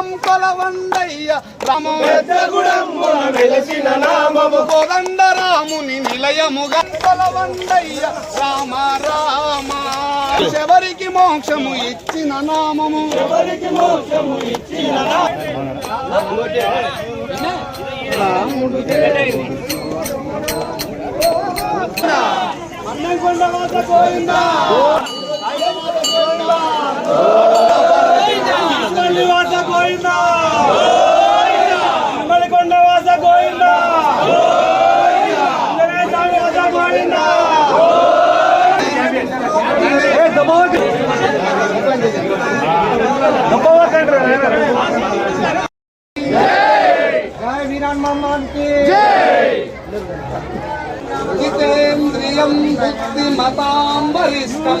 నామము పెద్దగుడమ్మున వెలసిన నామము కోదండరాముని గంపల వండయ్య రామ రామ. ఎవరికి మోక్షము ఇచ్చిన నామము? ఎవరికి మోక్షము ఇచ్చిన రాముడు అన్నం అన్నంకొండ వాత పోయిందా గోవిందా! జై వీరాన్ మమ్మానికి జితేంద్రియం బుద్ధిమతాం వరిష్టం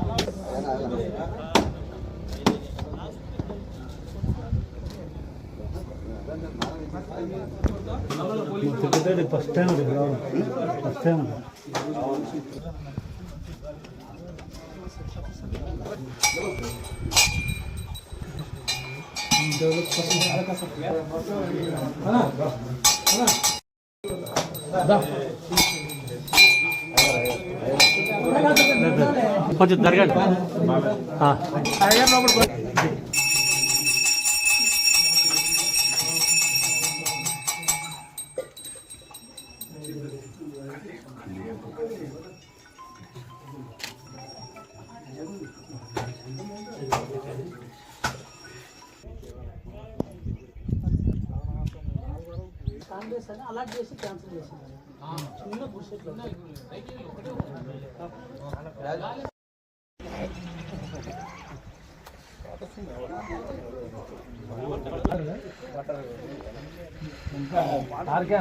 ఫస్ట్ టైం ఫస్ట్ టైం కొంచెం జరగండి. కాంగ్రెస్ అని అలాట్ చేసి క్యాన్సిల్ చేసింది చిన్న పురుషులు ఆర్కే